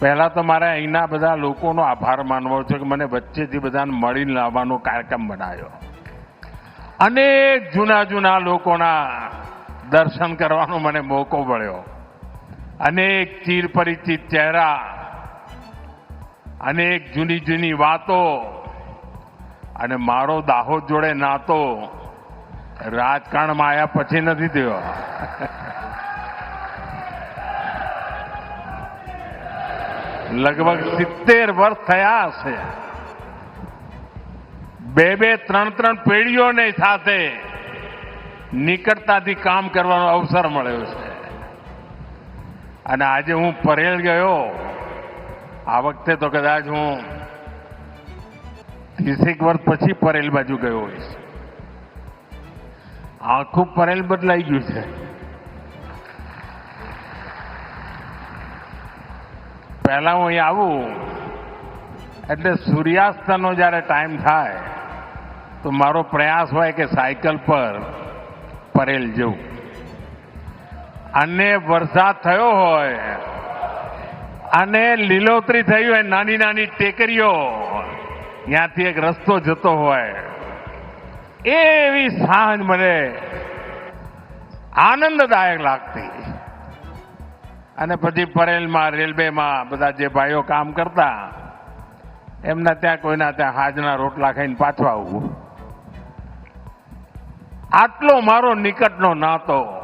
પહેલા તો મારે અહીંના બધા લોકોનો આભાર માનવો છે કે મને વચ્ચેથી બધાને મળીને લાવવાનો કાર્યક્રમ બનાવ્યો. અનેક જૂના જૂના લોકોના દર્શન કરવાનો મને મોકો મળ્યો. અનેક ચીર પરિચિત ચહેરા, અનેક જૂની જૂની વાતો અને મારો દાહોદ જોડે નાતો રાજકારણમાં આવ્યા પછી નથી થયો. લગભગ સિત્તેર વર્ષ થયા હશે. બે બે ત્રણ ત્રણ પેઢીઓને સાથે નિકટતાથી કામ કરવાનો અવસર મળ્યો છે. અને આજે હું પરેલ ગયો. આ વખતે તો કદાચ હું ત્રીસેક વર્ષ પછી પરેલ બાજુ ગયો હોઈશ. આખું પરેલ બદલાઈ ગયું છે. પહેલા હું અહીં આવું, એટલે સૂર્યાસ્તનો જ્યારે ટાઈમ થાય, તો મારો પ્રયાસ હોય કે સાયકલ પર પરેલ જવું. અને વરસાદ થયો હોય, અને લીલોતરી થઈ હોય, નાની નાની ટેકરીઓ, ત્યાંથી એક રસ્તો જતો હોય, એવી સાંજ મને આનંદદાયક લાગતી. અને પછી પરેલમાં, રેલવેમાં બધા જે ભાઈઓ કામ કરતા, એમના ત્યાં કોઈના ત્યાં હાજના રોટલા ખાઈને પાછો આવવું. આટલો મારો નિકટનો નાતો.